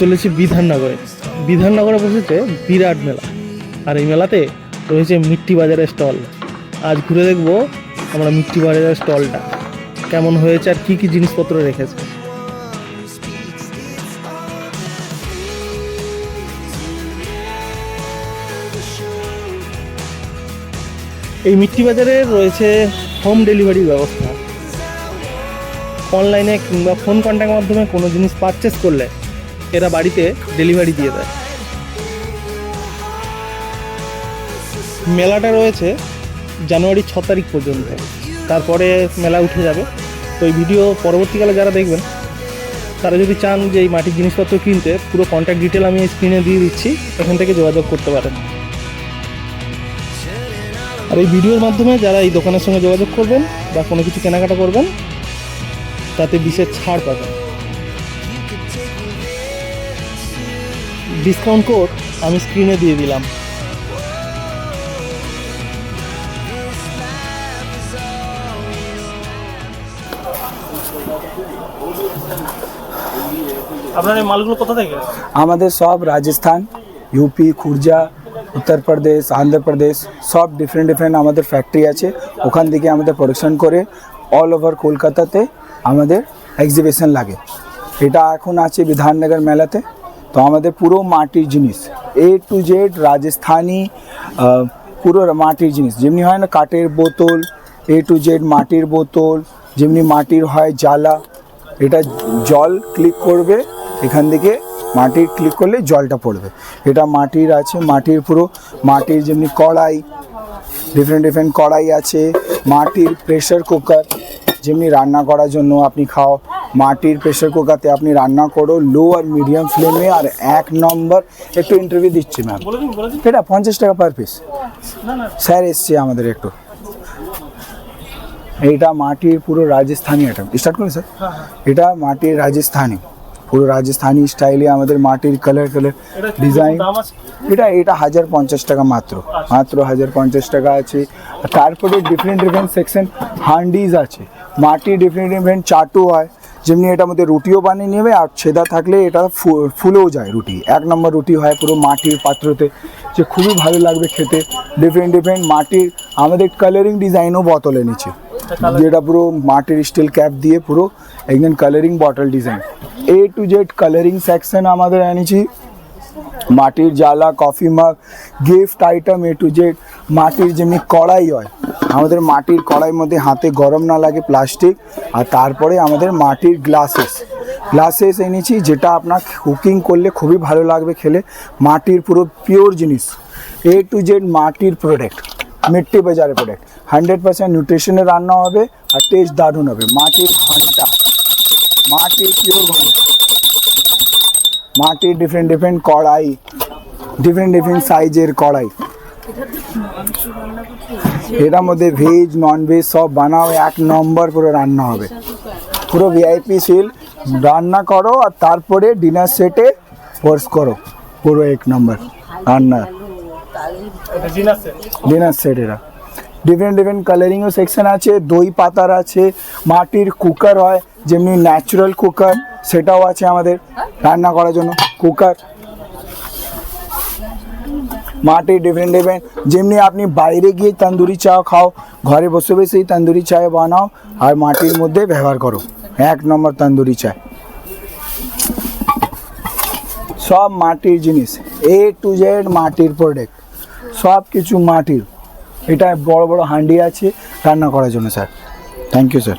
চলেছি বিধাননগরে। বিধাননগরে বসেছে বিরাট মেলা। আর এই মেলাতে রয়েছে মিট্টি বাজারের স্টল। আজ ঘুরে দেখব আমরা মিট্টি বাজারের স্টলটা। কেমন হয়েছে আর কী কী জিনিসপত্র রেখেছে। এই মিট্টি বাজারে রয়েছে হোম ডেলিভারির ব্যবস্থা। অনলাইনে কিংবা ফোন কন্ট্যাক্টের মাধ্যমে কোনো জিনিস পারচেস করলে এরা বাড়িতে ডেলিভারি দিয়ে দেয়। মেলাটা রয়েছে জানুয়ারি ছ তারিখ পর্যন্ত। তারপরে মেলা উঠে যাবে। তো এই ভিডিও পরবর্তীকালে যারা দেখবেন, তারা যদি চান যে এই মাটির জিনিসপত্র কিনতে, পুরো কন্ট্যাক্ট ডিটেল আমি স্ক্রিনে দিয়ে দিচ্ছি। এখান থেকে যোগাযোগ করতে পারেন। আর এই ভিডিওর মাধ্যমে যারা এই দোকানের সঙ্গে যোগাযোগ করবেন বা কোনো কিছু কেনাকাটা করবেন, তাতে বিশেষ ছাড় পাবেন। ডিসকাউন্ট কোড আমি স্ক্রিনে দিয়ে দিলাম। আপনার এই মালগুলো কোথা থেকে? আমাদের সব রাজস্থান ইউপি খুরজা উত্তরপ্রদেশ অন্ধ্রপ্রদেশ সব ডিফারেন্ট ডিফারেন্ট আমাদের ফ্যাক্টরি আছে। ওখান থেকে আমাদের প্রোডাকশন করে অল ওভার কলকাতাতে আমাদের এক্সিবিশন লাগে। এটা এখন আছে বিধাননগর মেলাতে। তো আমাদের পুরো মাটির জিনিস এ টু জেড রাজস্থানি পুরো মাটির জিনিস। যেমনি হয় না কাঠের বোতল এ টু জেড মাটির বোতল, যেমনি মাটির হয় জ্বালা, এটা জল ক্লিক করবে, এখান থেকে মাটির ক্লিক করলে জলটা পড়বে। এটা মাটির আছে, মাটির পুরো, মাটির যেমনি কড়াই ডিফারেন্ট ডিফারেন্ট কড়াই আছে, মাটির প্রেশার কুকার যেমনি রান্না করার জন্য আপনি খাও মাটির প্রেশার কুকারতে আপনি রান্না করো লো আর মিডিয়াম ফ্লেমে আর এক নম্বর একটু ইন্টারভিউ দিচ্ছি ম্যাম এটা পঞ্চাশ টাকা পার পিস স্যার এসছে আমাদের একটু। এইটা মাটির পুরো রাজস্থানি আইটেম স্টার্ট করুন স্যার হ্যাঁ এটা মাটির রাজস্থানি। পুরো রাজস্থানি স্টাইলে আমাদের মাটির কালার কালার ডিজাইন এটা এটা হাজার পঞ্চাশ টাকা মাত্র। মাত্র হাজার পঞ্চাশ টাকা আছে। তারপরে ডিফারেন্ট ডিফারেন্ট সেকশন হান্ডিজ আছে। মাটি ডিফারেন্ট ডিফারেন্ট চাটু হয়। যেমনি এটার মধ্যে রুটিও বানিয়ে নেবে, আর ছেদা থাকলে এটা ফুলেও যায় রুটি। এক নম্বর রুটি হয় পুরো মাটির পাত্রতে, যে খুবই ভালো লাগবে খেতে। ডিফারেন্ট ডিফারেন্ট মাটির, আমাদের কালারিং ডিজাইনও বোতল এনেছে। যেটা পুরো মাটির স্টিল ক্যাপ দিয়ে পুরো একদম colouring bottle design A to Z colouring section আমাদের এনেছি। মাটির জ্বালা coffee mug gift item A to Z মাটির যেমনি কড়াই হয় আমাদের মাটির কড়াইয়ের মধ্যে হাতে গরম না লাগে প্লাস্টিক, আর তারপরে আমাদের মাটির গ্লাসেস। গ্লাসেস এনেছি যেটা আপনার কুকিং করলে খুবই ভালো লাগবে খেলে। মাটির পুরো পিওর জিনিস। এ টু জেড মাটির প্রোডাক্ট মিট্টি বাজারের প্রোডাক্ট হান্ড্রেড পার্সেন্ট নিউট্রিশনে রান্না হবে, আর টেস্ট দারুণ হবে। মাটির ঘণ্টা, মাটির পিওর ঘণ্টা। মাটির ডিফারেন্ট ডিফারেন্ট কড়াই ডিফারেন্ট ডিফারেন্ট সাইজের কড়াই। এটার মধ্যে ভেজ নন ভেজ সব বানাও, এক নম্বর পুরো রান্না হবে। পুরো ভিআইপি সিল রান্না করো আর তারপরে ডিনার সেটে ফোর্স করো, পুরো এক নম্বর রান্না। ডিনার সেট এরা। ডিফারেন্ট ডিফারেন্ট কালারিংও সেকশন আছে, দই পাতার আছে, মাটির কুকার হয়, যেমনি ন্যাচারাল কুকার সেটাও আছে আমাদের রান্না করার জন্য। কুকার মাটির ডিফারেন্ট ডিফারেন্ট যেমনি আপনি বাইরে গিয়ে তন্দুরি চা খাও, ঘরে বসে বসেই তন্দুরি চায় বানাও আর মাটির মধ্যে ব্যবহার করো। এক নম্বর তন্দুরি চায় সব মাটির জিনিস এ টু জেড মাটির প্রোডাক্ট সব কিছু মাটির। এটা বড় বড় হান্ডি আছে, রান্না করার জন্য স্যার থ্যাংক ইউ স্যার